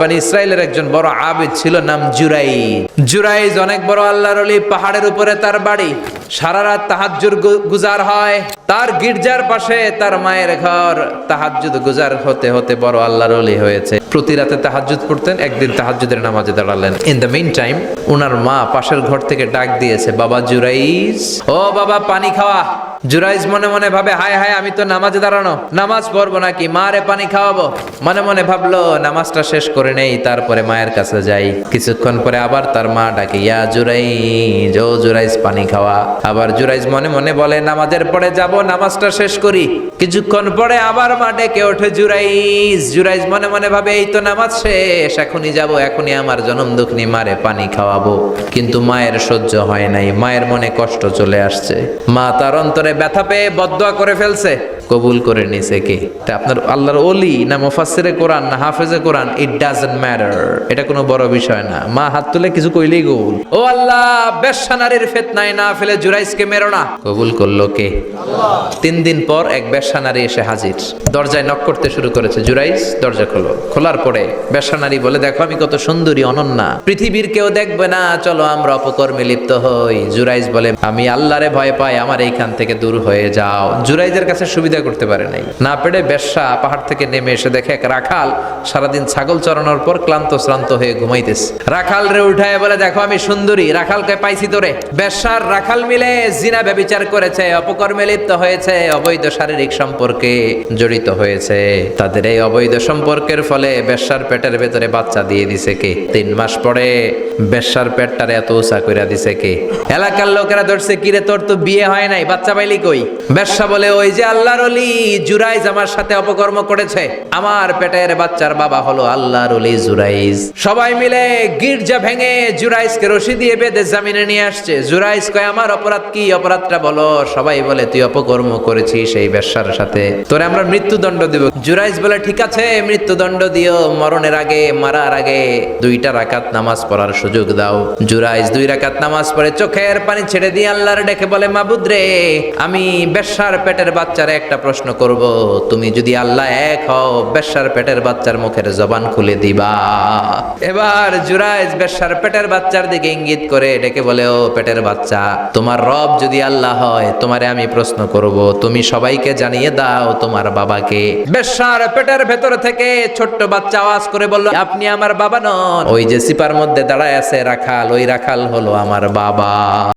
বানি ইসরায়েলের একজন বড় আবেদ ছিল, নাম জুরাই জুরাইজ অনেক বড় আল্লাহর পাহাড়ের উপরে তার বাড়ি। সারা রাত তাহাজ্জুর গুজার হয়। তার গির্জার পাশে তার মায়ের ঘর। তাহাজ্জুদ গুজার হতে হতে বড় আল্লাহর অলি হয়েছে। প্রতি রাতে তাহাজ্জুদ পড়তেন, একদিন তাহাজ্জুদের নামাজে দাঁড়ালেন। ইন দ্য মিন টাইম ওনার মা পাশের ঘর থেকে ডাক দিয়েছে, বাবা জুরাইজ, ও বাবা পানি খাওয়া। জুরাইজ মনে মনে ভাবে, হায় হায়, আমি তো নামাজে দাঁড়ানো, নামাজ পড়ব নাকি? মা রে পানি খাওয়াবো? মনে মনে ভাবলো, নামাজটা শেষ করে নেই, তারপরে মায়ের কাছে যাই। কিছুক্ষণ পরে আবার তার মা ডাকে, ইয়া জুরাইজ, ও জুরাইজ, পানি খাওয়া। আবার জুরাইজ মনে মনে বলে, নামাজের পরে যাব, নামাজটা শেষ করি। কিছুক্ষণ পরে আবার মা ডেকে ওঠে, জুরাইজ জুরাইজ মনে মনে ভাবে, এই তো নামাজ শেষ, এখনই যাব, এখনই আমার জনম দুঃখনি মারে পানি খাওয়াবো। কিন্তু মায়ের সহ্য হয় নাই, মায়ের মনে কষ্ট চলে আসছে। মা তার অন্তরে ব্যথা পেয়ে বদয়া করে ফেলছে। কবুল করে নিছে কে? তা আপনার আল্লাহর ওলি না মুফাসসিরে কোরআন, না হাফেজে কোরআন ইট ডাজন্ট ম্যাটার এটা কোনো বড় বিষয় না। মা হাত তুলে কিছু কইলেই কবুল ও আল্লাহ, বেশ্যা নারীর ফিতনায় না ফেলে জুরাইজকে মেরো না। কবুল করল কে? তিন দিন পর এক বেশ্যা নারী এসে হাজির। দরজায় নক করতে শুরু করেছে জুরাইজ দরজা খোলো। খোলার পরে বেশ্যা নারী বলে, দেখো, আমি কত সুন্দরী, অনন্যা। পৃথিবীর কেউ দেখবে না, চলো আমরা অপকর্মে লিপ্ত হই। জুরাইজ বলে, আমি আল্লাহরে ভয় পাই, আমার এইখান থেকে দূর হয়ে যাও। জুরাইজের কাছে সুবিধা করতে পারে নাই। না পেরে বেশ্যা পাহাড় থেকে নেমে এসে দেখে এক রাখাল সারাদিন ছাগল চড়ানোর পর ক্লান্ত শ্রান্ত হয়ে ঘুমাইতেছে। রাখাল রে উঠায় বলে, দেখো আমি সুন্দরী, রাখালকে পাইছি তোরে। বেশ্যার রাখাল মিলে জিনা ব্যবিচার করেছে, অপকর্মে লিপ্ত হয়েছে, অবৈধ শারীরিক সম্পর্কে জড়িত হয়েছে। তাদের এই অবৈধ সম্পর্কের ফলে বেশ্যার পেটের ভেতরে বাচ্চা দিয়ে দিছে কে? তিন মাস পরে বেশ্যার পেটটারে এত উঁচা কইরা দিছে কে? এলাকার লোকেরা ধরছে কিরে তোর তো বিয়ে হয় নাই, বাচ্চা পাইলি কই? বেশ্যা বলে, ওই যে আল্লাহর জুরাইজ আমার সাথে অপকর্ম করেছে। আমার পেটের বাচ্চার বাবা হলো জুরাইজ। সবাই মিলে গির্জা ভেঙে জুরাইজকে রশি দিয়ে জামিনে নিয়ে আসছে। জুরাইজ কয়, আমার অপরাধ কি? অপরাধটা বলো। সবাই বলে, তুই অপকর্ম করেছিস সেই বেশ্যার সাথে। তোরে আমরা মৃত্যুদণ্ড দেব। জুরাইজ বলে, ঠিক আছে, মৃত্যুদণ্ড দিও। মরণের আগে, মারার আগে দুইটা রাকাত নামাজ পড়ার সুযোগ দাও। জুরাইজ দুই রাকাত নামাজ পড়ে চোখের পানি ছেড়ে দিয়ে আল্লাহর ডেকে বলে, মাবুদ রে, আমি বেশ্যার পেটের বাচ্চার একটা প্রশ্ন করব, তুমি যদি আল্লাহ এক হও, বেশ্যার পেটের বাচ্চার মুখের জবান খুলে দিবা। এবার জুরাইজ বেশ্যার পেটের বাচ্চার দিকে ইঙ্গিত করে ডেকে বলে, ও পেটের বাচ্চা, তোমার রব যদি আল্লাহ হয়, তোমারে আমি প্রশ্ন করব, তুমি সবাইকে জানিয়ে দাও তোমার বাবাকে। বেশ্যার পেটের ভেতর থেকে ছোট্ট বাচ্চা আওয়াজ করে বলল, আপনি আমার বাবা নন। ওই যে সিপার মধ্যে দাঁড়ায় আছে রাখাল, ওই রাখাল হলো আমার বাবা।